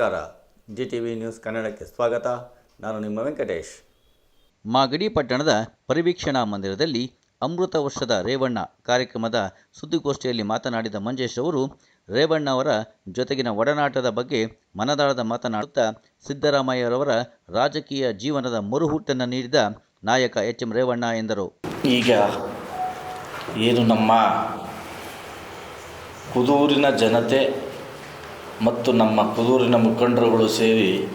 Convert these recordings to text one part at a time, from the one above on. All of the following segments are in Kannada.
ನಮಸ್ಕಾರ. ಜಿ ಟಿ ವಿ ನ್ಯೂಸ್ ಕನ್ನಡಕ್ಕೆ ಸ್ವಾಗತ. ನಾನು ನಿಮ್ಮ ವೆಂಕಟೇಶ್. ಮಾಗಡಿ ಪಟ್ಟಣದ ಪರಿವೀಕ್ಷಣಾ ಮಂದಿರದಲ್ಲಿ ಅಮೃತ ವರ್ಷದ ರೇವಣ್ಣ ಕಾರ್ಯಕ್ರಮದ ಸುದ್ದಿಗೋಷ್ಠಿಯಲ್ಲಿ ಮಾತನಾಡಿದ ಮಂಜೇಶ್ ಅವರು ರೇವಣ್ಣ ಅವರ ಜೊತೆಗಿನ ಒಡನಾಟದ ಬಗ್ಗೆ ಮನದಾಳದ ಮಾತನಾಡುತ್ತಾ ಸಿದ್ದರಾಮಯ್ಯರವರ ರಾಜಕೀಯ ಜೀವನದ ಮರುಹುಟ್ಟನ್ನು ನೀಡಿದ ನಾಯಕ ಎಚ್ ಎಂ ರೇವಣ್ಣ ಎಂದರು. ಈಗ ಏನು ನಮ್ಮ ಕುದೂರಿನ ಜನತೆ ಮತ್ತು ನಮ್ಮ ಕುದೂರಿನ ಮುಖಂಡರುಗಳು ಸೇರಿ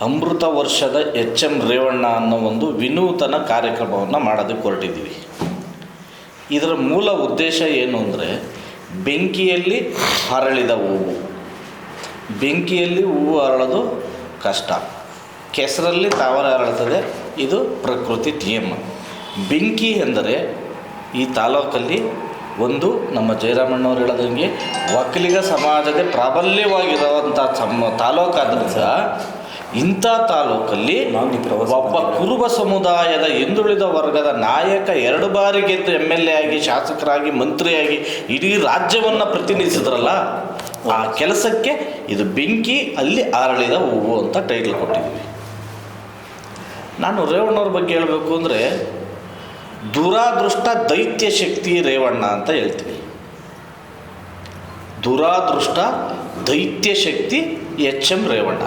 ಅಮೃತ ವರ್ಷದ ಎಚ್ ಎಂ ರೇವಣ್ಣ ಅನ್ನೋ ಒಂದು ವಿನೂತನ ಕಾರ್ಯಕ್ರಮವನ್ನು ಮಾಡೋದಕ್ಕೆ ಹೊರಟಿದ್ದೀವಿ. ಇದರ ಮೂಲ ಉದ್ದೇಶ ಏನು ಅಂದರೆ ಬೆಂಕಿಯಲ್ಲಿ ಹರಳಿದ ಹೂವು. ಬೆಂಕಿಯಲ್ಲಿ ಹೂವು ಹರಳೋದು ಕಷ್ಟ. ಕೆಸರಲ್ಲಿ ತಾವರೆ ಅರಳುತ್ತದೆ ಇದು ಪ್ರಕೃತಿ ನಿಯಮ. ಬೆಂಕಿ ಎಂದರೆ ಈ ತಾಲೂಕಲ್ಲಿ ಒಂದು ನಮ್ಮ ಜಯರಾಮಣ್ಣವ್ರು ಹೇಳೋದಂಗೆ ಒಕ್ಕಲಿಗ ಸಮಾಜದ ಪ್ರಾಬಲ್ಯವಾಗಿರುವಂಥ ಸಮ ತಾಲೂಕಾದ್ರಿಂದ ಇಂಥ ತಾಲೂಕಲ್ಲಿ ಒಬ್ಬ ಕುರುಬ ಸಮುದಾಯದ ಹಿಂದುಳಿದ ವರ್ಗದ ನಾಯಕ ಎರಡು ಬಾರಿ ಗೆದ್ದು ಎಂ ಎಲ್ ಎ ಆಗಿ ಶಾಸಕರಾಗಿ ಮಂತ್ರಿಯಾಗಿ ಇಡೀ ರಾಜ್ಯವನ್ನು ಪ್ರತಿನಿಧಿಸಿದ್ರಲ್ಲ ಆ ಕೆಲಸಕ್ಕೆ ಇದು ಬೆಂಕಿ ಅಲ್ಲಿ ಅರಳಿದ ಹೂವು ಅಂತ ಟೈಟ್ಲ್ ಕೊಟ್ಟಿದ್ದೀವಿ. ನಾನು ರೇವಣ್ಣವ್ರ ಬಗ್ಗೆ ಹೇಳಬೇಕು ಅಂದರೆ ದುರಾದೃಷ್ಟ ದೈತ್ಯ ಶಕ್ತಿ ರೇವಣ್ಣ ಅಂತ ಹೇಳ್ತೀವಿ. ದುರಾದೃಷ್ಟ ದೈತ್ಯ ಶಕ್ತಿ ಎಚ್ ಎಂ ರೇವಣ್ಣ.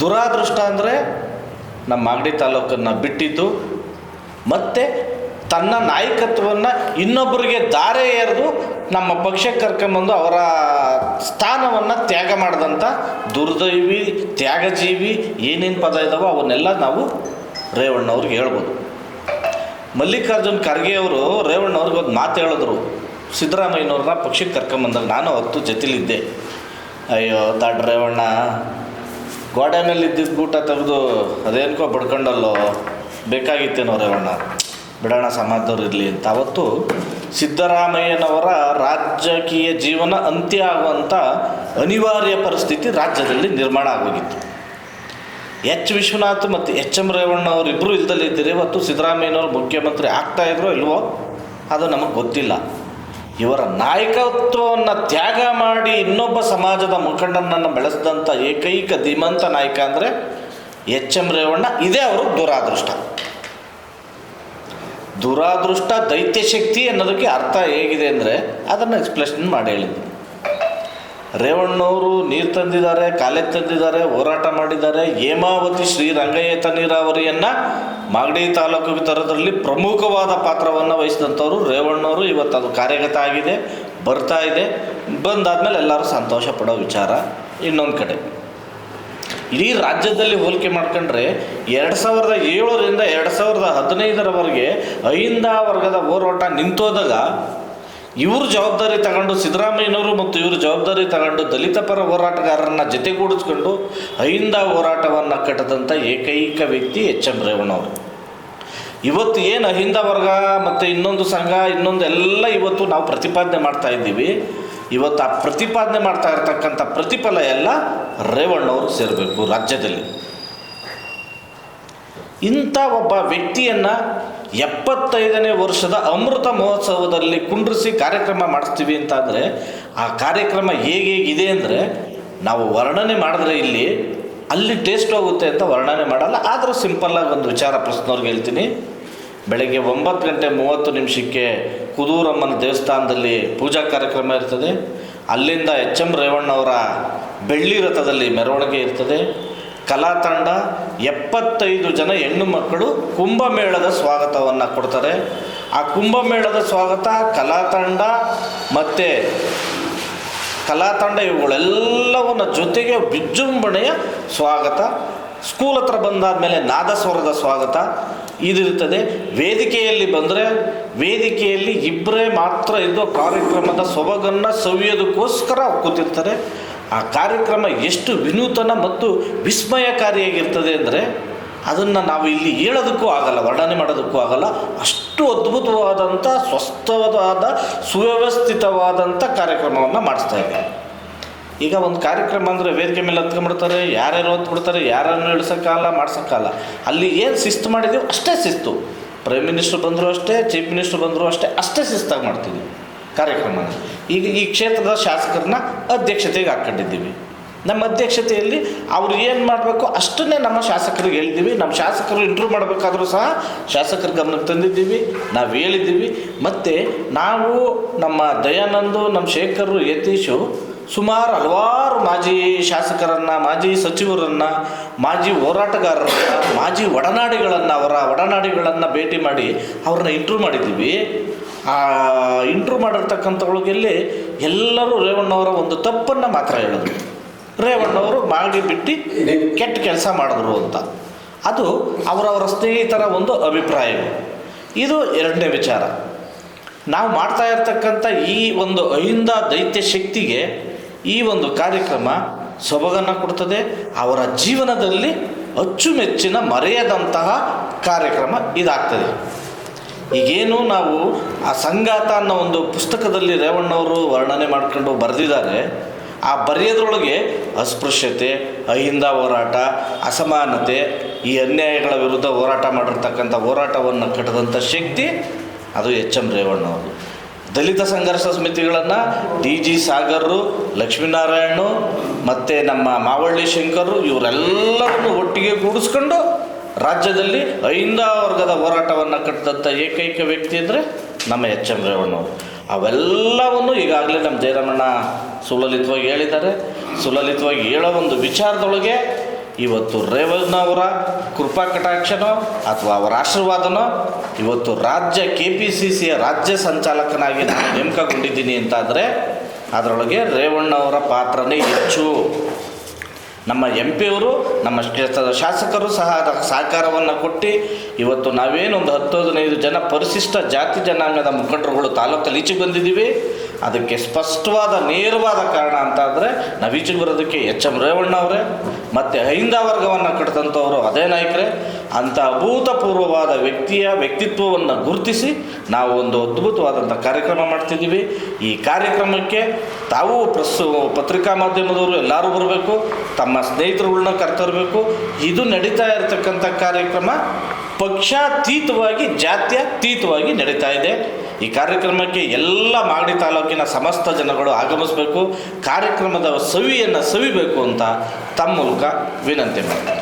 ದುರಾದೃಷ್ಟ ಅಂದರೆ ನಮ್ಮ ಮಾಗಡಿ ತಾಲೂಕನ್ನು ಬಿಟ್ಟಿದ್ದು, ಮತ್ತು ತನ್ನ ನಾಯಕತ್ವವನ್ನು ಇನ್ನೊಬ್ಬರಿಗೆ ದಾರೆ ಎರೆದು ನಮ್ಮ ಪಕ್ಷಕ್ಕೆ ಕರ್ಕೊಂಬಂದು ಅವರ ಸ್ಥಾನವನ್ನು ತ್ಯಾಗ ಮಾಡಿದಂಥ ದುರ್ದೈವಿ, ತ್ಯಾಗಜೀವಿ ಏನೇನು ಪದ ಇದ್ದಾವೋ ಅವನ್ನೆಲ್ಲ ನಾವು ರೇವಣ್ಣವ್ರಿಗೆ ಹೇಳ್ಬೋದು. ಮಲ್ಲಿಕಾರ್ಜುನ್ ಖರ್ಗೆ ಅವರು ರೇವಣ್ಣವ್ರಿಗೆ ಒಂದು ಮಾತು ಹೇಳಿದ್ರು. ಸಿದ್ದರಾಮಯ್ಯನವ್ರನ್ನ ಪಕ್ಷಕ್ಕೆ ಕರ್ಕೊಂಬಂದಾಗ ನಾನು ಅವತ್ತು ಜೊತೆಲಿದ್ದೆ. ಅಯ್ಯೋ ದಾಡ್ ರೇವಣ್ಣ. ಗೋಡೆ ಮೇಲೆ ಇದ್ದಿದ್ದ ಗೂಟ ತೆಗೆದು ಅದೇನ್ಕೋ ಬಡ್ಕೊಂಡಲ್ಲೋ. ಬೇಕಾಗಿತ್ತೇನೋ ರೇವಣ್ಣ. ಬಿಡೋಣ ಸಮಾಜದವ್ರು ಇರಲಿ ಅಂತ. ಅವತ್ತು ಸಿದ್ದರಾಮಯ್ಯನವರ ರಾಜಕೀಯ ಜೀವನ ಅಂತ್ಯ ಆಗುವಂಥ ಅನಿವಾರ್ಯ ಪರಿಸ್ಥಿತಿ ರಾಜ್ಯದಲ್ಲಿ ನಿರ್ಮಾಣ ಆಗೋಗಿತ್ತು. ಎಚ್ ವಿಶ್ವನಾಥ್ ಮತ್ತು ಎಚ್ ಎಂ ರೇವಣ್ಣ ಅವರಿಬ್ಬರು ಇಲ್ದಲ್ಲಿ ಇದ್ದೀರಿ. ಇವತ್ತು ಸಿದ್ದರಾಮಯ್ಯನವರು ಮುಖ್ಯಮಂತ್ರಿ ಆಗ್ತಾ ಇದ್ರೋ ಇಲ್ವೋ? ಅದು ನಮಗೆ ಗೊತ್ತಿಲ್ಲ. ಇವರ ನಾಯಕತ್ವವನ್ನು ತ್ಯಾಗ ಮಾಡಿ ಇನ್ನೊಬ್ಬ ಸಮಾಜದ ಮುಖಂಡನನ್ನು ಬೆಳೆಸಿದಂಥ ಏಕೈಕ ಧೀಮಂತ ನಾಯಕ ಅಂದರೆ ಎಚ್ ಎಂ ರೇವಣ್ಣ. ಇದೇ ಅವರು ದುರಾದೃಷ್ಟ. ದುರಾದೃಷ್ಟ ದೈತ್ಯ ಶಕ್ತಿ ಅನ್ನೋದಕ್ಕೆ ಅರ್ಥ ಹೇಗಿದೆ ಅಂದರೆ ಅದನ್ನು ಎಕ್ಸ್ಪ್ಲೇಷನ್ ಮಾಡಿ ಹೇಳಿದ್ದೀನಿ ರೇವಣ್ಣವರು ನೀರು ತಂದಿದ್ದಾರೆ, ಕಾಲೇಜ್ ತಂದಿದ್ದಾರೆ, ಹೋರಾಟ ಮಾಡಿದ್ದಾರೆ. ಹೇಮಾವತಿ ಶ್ರೀ ರಂಗಯ್ಯತ ನೀರಾವರಿಯನ್ನು ಮಾಗಡಿ ತಾಲೂಕು ತರೋದ್ರಲ್ಲಿ ಪ್ರಮುಖವಾದ ಪಾತ್ರವನ್ನು ವಹಿಸಿದಂಥವ್ರು ರೇವಣ್ಣವರು. ಇವತ್ತು ಅದು ಕಾರ್ಯಗತ ಆಗಿದೆ, ಬರ್ತಾ ಇದೆ. ಬಂದಾದ್ಮೇಲೆ ಎಲ್ಲರೂ ಸಂತೋಷ ಪಡೋ ವಿಚಾರ. ಇನ್ನೊಂದು ಕಡೆ, ಇಡೀ ರಾಜ್ಯದಲ್ಲಿ ಹೋಲಿಕೆ ಮಾಡ್ಕೊಂಡ್ರೆ ಎರಡು ಸಾವಿರದ ಏಳರಿಂದ ಎರಡು ಸಾವಿರದ ಹದಿನೈದರವರೆಗೆ ಅಹಿಂದ ವರ್ಗದ ಹೋರಾಟ ನಿಂತೋದಾಗ ಇವರು ಜವಾಬ್ದಾರಿ ತಗೊಂಡು ಸಿದ್ದರಾಮಯ್ಯನವರು ಮತ್ತು ಇವರು ಜವಾಬ್ದಾರಿ ತಗೊಂಡು ದಲಿತ ಪರ ಹೋರಾಟಗಾರರನ್ನ ಜೊತೆಗೂಡಿಸ್ಕೊಂಡು ಅಹಿಂದ ಹೋರಾಟವನ್ನು ಕಟ್ಟದಂಥ ಏಕೈಕ ವ್ಯಕ್ತಿ ಎಚ್ ಎಂ ರೇವಣ್ಣವರು. ಇವತ್ತು ಏನು ಅಹಿಂದ ವರ್ಗ ಮತ್ತು ಇನ್ನೊಂದು ಸಂಘ, ಇನ್ನೊಂದು ಎಲ್ಲ ಇವತ್ತು ನಾವು ಪ್ರತಿಪಾದನೆ ಮಾಡ್ತಾ ಇದ್ದೀವಿ. ಇವತ್ತು ಆ ಪ್ರತಿಪಾದನೆ ಮಾಡ್ತಾ ಇರತಕ್ಕಂಥ ಪ್ರತಿಫಲ ಎಲ್ಲ ರೇವಣ್ಣವರು ಸೇರಬೇಕು ರಾಜ್ಯದಲ್ಲಿ. ಇಂಥ ಒಬ್ಬ ವ್ಯಕ್ತಿಯನ್ನು ಎಪ್ಪತ್ತೈದನೇ ವರ್ಷದ ಅಮೃತ ಮಹೋತ್ಸವದಲ್ಲಿ ಕುಂಡ್ರಿಸಿ ಕಾರ್ಯಕ್ರಮ ಮಾಡಿಸ್ತೀವಿ ಅಂತಾದರೆ ಆ ಕಾರ್ಯಕ್ರಮ ಹೇಗೇಗಿದೆ ಅಂದರೆ ನಾವು ವರ್ಣನೆ ಮಾಡಿದ್ರೆ ಇಲ್ಲಿ ಅಲ್ಲಿ ಟೇಸ್ಟ್ ಹೋಗುತ್ತೆ ಅಂತ ವರ್ಣನೆ ಮಾಡಲ್ಲ, ಆದರೂ ಸಿಂಪಲ್ಲಾಗಿ ಒಂದು ವಿಚಾರ ಪ್ರಶ್ನವ್ರಿಗೆ ಹೇಳ್ತೀನಿ. ಬೆಳಗ್ಗೆ ಒಂಬತ್ತು ಗಂಟೆ ಮೂವತ್ತು ನಿಮಿಷಕ್ಕೆ ಕುದೂರಮ್ಮನ ದೇವಸ್ಥಾನದಲ್ಲಿ ಪೂಜಾ ಕಾರ್ಯಕ್ರಮ ಇರ್ತದೆ. ಅಲ್ಲಿಂದ ಎಚ್ ಎಂ ರೇವಣ್ಣವರ ಬೆಳ್ಳಿ ರಥದಲ್ಲಿ ಮೆರವಣಿಗೆ ಇರ್ತದೆ. ಕಲಾ ತಂಡ ಎಪ್ಪತ್ತೈದು ಜನ ಹೆಣ್ಣು ಮಕ್ಕಳು ಕುಂಭಮೇಳದ ಸ್ವಾಗತವನ್ನು ಕೊಡ್ತಾರೆ. ಆ ಕುಂಭಮೇಳದ ಸ್ವಾಗತ ಕಲಾ ತಂಡ ಮತ್ತು ಕಲಾ ತಂಡ ಇವುಗಳೆಲ್ಲವನ್ನ ಜೊತೆಗೆ ವಿಜೃಂಭಣೆಯ ಸ್ವಾಗತ. ಸ್ಕೂಲ್ ಹತ್ರ ಬಂದಾದ ಮೇಲೆ ನಾದಸ್ವರದ ಸ್ವಾಗತ. ಇದಿರ್ತದೆ. ವೇದಿಕೆಯಲ್ಲಿ ಬಂದರೆ ವೇದಿಕೆಯಲ್ಲಿ ಇಬ್ಬರೇ ಮಾತ್ರ ಇದ್ದು ಕಾರ್ಯಕ್ರಮದ ಸೊಬಗನ್ನು ಸವಿಯೋದಕ್ಕೋಸ್ಕರ ಕೂತಿರ್ತಾರೆ. ಆ ಕಾರ್ಯಕ್ರಮ ಎಷ್ಟು ವಿನೂತನ ಮತ್ತು ವಿಸ್ಮಯಕಾರಿಯಾಗಿರ್ತದೆ ಅಂದರೆ ಅದನ್ನು ನಾವು ಇಲ್ಲಿ ಹೇಳೋದಕ್ಕೂ ಆಗಲ್ಲ, ವರ್ಣನೆ ಮಾಡೋದಕ್ಕೂ ಆಗಲ್ಲ. ಅಷ್ಟು ಅದ್ಭುತವಾದಂಥ ಸ್ವಸ್ಥವಾದ ಸುವ್ಯವಸ್ಥಿತವಾದಂಥ ಕಾರ್ಯಕ್ರಮವನ್ನು ಮಾಡಿಸ್ತಾ ಇದ್ದೀವಿ ಈಗ ಒಂದು ಕಾರ್ಯಕ್ರಮ ಅಂದರೆ ವೇದಿಕೆ ಮೇಲೆ ಹತ್ಕೊಂಡ್ಬಿಡ್ತಾರೆ, ಯಾರ್ಯಾರು ಹೊತ್ಬಿಡ್ತಾರೆ ಯಾರನ್ನು ಇಳಿಸೋಕ್ಕಾಗಲ್ಲ ಮಾಡ್ಸೋಕ್ಕಾಗಲ್ಲ. ಅಲ್ಲಿ ಏನು ಶಿಸ್ತು ಮಾಡಿದ್ದೀವಿ ಅಷ್ಟೇ ಶಿಸ್ತು. ಪ್ರೈಮ್ ಮಿನಿಸ್ಟ್ರು ಬಂದರೂ ಅಷ್ಟೇ ಚೀಫ್ ಮಿನಿಸ್ಟ್ರ್ ಬಂದರೂ ಅಷ್ಟೇ ಅಷ್ಟೇ ಶಿಸ್ತಾಗಿ ಮಾಡ್ತೀವಿ ಕಾರ್ಯಕ್ರಮನ. ಈಗ ಈ ಕ್ಷೇತ್ರದ ಶಾಸಕರನ್ನ ಅಧ್ಯಕ್ಷತೆಗೆ ಹಾಕ್ಕೊಂಡಿದ್ದೀವಿ ನಮ್ಮ ಅಧ್ಯಕ್ಷತೆಯಲ್ಲಿ ಅವ್ರು ಏನು ಮಾಡಬೇಕು ಅಷ್ಟನ್ನೇ ನಮ್ಮ ಶಾಸಕರಿಗೆ ಹೇಳಿದ್ದೀವಿ. ನಮ್ಮ ಶಾಸಕರು ಇಂಟ್ರೂ ಮಾಡಬೇಕಾದ್ರೂ ಸಹ ಶಾಸಕರ ಗಮನಕ್ಕೆ ತಂದಿದ್ದೀವಿ. ನಾವು ಹೇಳಿದ್ದೀವಿ. ಮತ್ತು ನಾವು ನಮ್ಮ ದಯಾನಂದು, ನಮ್ಮ ಶೇಖರು, ಯತೀಶು ಸುಮಾರು ಹಲವಾರು ಮಾಜಿ ಶಾಸಕರನ್ನು, ಮಾಜಿ ಸಚಿವರನ್ನು, ಮಾಜಿ ಹೋರಾಟಗಾರರನ್ನು, ಮಾಜಿ ಒಡನಾಡಿಗಳನ್ನು, ಅವರ ಒಡನಾಡಿಗಳನ್ನು ಭೇಟಿ ಮಾಡಿ ಅವ್ರನ್ನ ಇಂಟ್ರೂ ಮಾಡಿದ್ದೀವಿ. ಆ ಇಂಟ್ರೂ ಮಾಡಿರ್ತಕ್ಕಂಥವ್ಳಿಗೆಲ್ಲಿ ಎಲ್ಲರೂ ರೇವಣ್ಣವರ ಒಂದು ತಪ್ಪನ್ನು ಮಾತ್ರ ಹೇಳಿದ್ರು ರೇವಣ್ಣವರು ಮಾಡಿ ಬಿಟ್ಟು ಕೆಟ್ಟ ಕೆಲಸ ಮಾಡಿದ್ರು ಅಂತ. ಅದು ಅವರವರ ಸ್ನೇಹಿತರ ಒಂದು ಅಭಿಪ್ರಾಯ. ಇದು ಎರಡನೇ ವಿಚಾರ. ನಾವು ಮಾಡ್ತಾ ಇರ್ತಕ್ಕಂಥ ಈ ಒಂದು ಅಹಿಂದ ದೈತ್ಯ ಶಕ್ತಿಗೆ ಈ ಒಂದು ಕಾರ್ಯಕ್ರಮ ಸೊಬಗನ್ನು ಕೊಡ್ತದೆ. ಅವರ ಜೀವನದಲ್ಲಿ ಅಚ್ಚುಮೆಚ್ಚಿನ ಮರೆಯದಂತಹ ಕಾರ್ಯಕ್ರಮ ಇದಾಗ್ತದೆ. ಈಗೇನು ನಾವು ಆ ಸಂಗಾತ ಅನ್ನೋ ಒಂದು ಪುಸ್ತಕದಲ್ಲಿ ರೇವಣ್ಣವರು ವರ್ಣನೆ ಮಾಡ್ಕೊಂಡು ಬರೆದಿದ್ದಾರೆ, ಆ ಬರೆಯೋದ್ರೊಳಗೆ ಅಸ್ಪೃಶ್ಯತೆ, ಅಹಿಂದ ಹೋರಾಟ, ಅಸಮಾನತೆ, ಈ ಅನ್ಯಾಯಗಳ ವಿರುದ್ಧ ಹೋರಾಟ ಮಾಡಿರ್ತಕ್ಕಂಥ ಹೋರಾಟವನ್ನು ಕಟ್ಟದಂಥ ಶಕ್ತಿ ಅದು ಎಚ್ ಎಂ ರೇವಣ್ಣವರು ದಲಿತ ಸಂಘರ್ಷ ಸಮಿತಿಗಳನ್ನು ಡಿ ಜಿ ಸಾಗರ್ರು, ಲಕ್ಷ್ಮೀನಾರಾಯಣು ಮತ್ತು ನಮ್ಮ ಮಾವಳ್ಳಿ ಶಂಕರು ಇವರೆಲ್ಲರನ್ನು ಒಟ್ಟಿಗೆ ಕೂಡಿಸ್ಕೊಂಡು ರಾಜ್ಯದಲ್ಲಿ ಐಂದ ವರ್ಗದ ಹೋರಾಟವನ್ನು ಕಟ್ಟಿದಂಥ ಏಕೈಕ ವ್ಯಕ್ತಿ ಅಂದರೆ ನಮ್ಮ ಎಚ್ ಎಂ ರೇವಣ್ಣವರು ಅವೆಲ್ಲವನ್ನು ಈಗಾಗಲೇ ನಮ್ಮ ಜಯರಾಮಣ್ಣ ಸುಲಲಿತವಾಗಿ ಹೇಳಿದ್ದಾರೆ. ಸುಲಲಿತವಾಗಿ ಹೇಳೋ ಒಂದು ವಿಚಾರದೊಳಗೆ ಇವತ್ತು ರೇವಣ್ಣವರ ಕೃಪಾ ಕಟಾಕ್ಷನೋ ಅಥವಾ ಅವರ ಆಶೀರ್ವಾದನೋ ಇವತ್ತು ರಾಜ್ಯ ಕೆ ಪಿ ಸಿ ಸಿಯ ರಾಜ್ಯ ಸಂಚಾಲಕನಾಗಿ ನಾನು ನೇಮಕಗೊಂಡಿದ್ದೀನಿ ಅಂತಾದರೆ ಅದರೊಳಗೆ ರೇವಣ್ಣವರ ಪಾತ್ರನೇ ಹೆಚ್ಚು. ನಮ್ಮ ಎಂ ಪಿಯವರು ನಮ್ಮ ಕ್ಷೇತ್ರದ ಶಾಸಕರು ಸಹ ಅದಕ್ಕೆ ಸಹಕಾರವನ್ನು ಕೊಟ್ಟು ಇವತ್ತು ನಾವೇನು ಒಂದು ಹತ್ತು ಹದಿನೈದು ಜನ ಪರಿಶಿಷ್ಟ ಜಾತಿ ಜನಾಂಗದ ಮುಖಂಡರುಗಳು ತಾಲೂಕಲ್ಲಿ ಈಚೆಗೆ ಬಂದಿದ್ದೀವಿ. ಅದಕ್ಕೆ ಸ್ಪಷ್ಟವಾದ, ನೇರವಾದ ಕಾರಣ ಅಂತ ಅಂದರೆ ನಾವು ಈಚೆಗೆ ಬರೋದಕ್ಕೆ ಎಚ್ ಎಂ ರೇವಣ್ಣ ಅವರೇ, ಮತ್ತು ಅಹಿಂದ ವರ್ಗವನ್ನು ಕಟ್ಟಿದಂಥವರು ಅದೇ ನಾಯಕರೇ, ಅಂಥ ಅಭೂತಪೂರ್ವವಾದ ವ್ಯಕ್ತಿಯ ವ್ಯಕ್ತಿತ್ವವನ್ನು ಗುರುತಿಸಿ ನಾವು ಒಂದು ಅದ್ಭುತವಾದಂಥ ಕಾರ್ಯಕ್ರಮ ಮಾಡ್ತಿದ್ದೀವಿ. ಈ ಕಾರ್ಯಕ್ರಮಕ್ಕೆ ತಾವು ಪ್ರೆಸ್, ಪತ್ರಿಕಾ ಮಾಧ್ಯಮದವರು ಎಲ್ಲರೂ ಬರಬೇಕು, ತಮ್ಮ ಸ್ನೇಹಿತರುಗಳನ್ನ ಕರ್ತರಬೇಕು. ಇದು ನಡೀತಾ ಇರತಕ್ಕಂಥ ಕಾರ್ಯಕ್ರಮ. ಪಕ್ಷಾತೀತವಾಗಿ, ಜಾತ್ಯತೀತವಾಗಿ ನಡೀತಾ ಇದೆ. ಈ ಕಾರ್ಯಕ್ರಮಕ್ಕೆ ಎಲ್ಲ ಮಾಗಡಿ ತಾಲೂಕಿನ ಸಮಸ್ತ ಜನಗಳು ಆಗಮಿಸಬೇಕು. ಕಾರ್ಯಕ್ರಮದ ಸವಿಯನ್ನು ಸವಿಬೇಕು ಅಂತ ತಮ್ಮ ಮೂಲಕ ವಿನಂತಿ ಮಾಡ್ತಾರೆ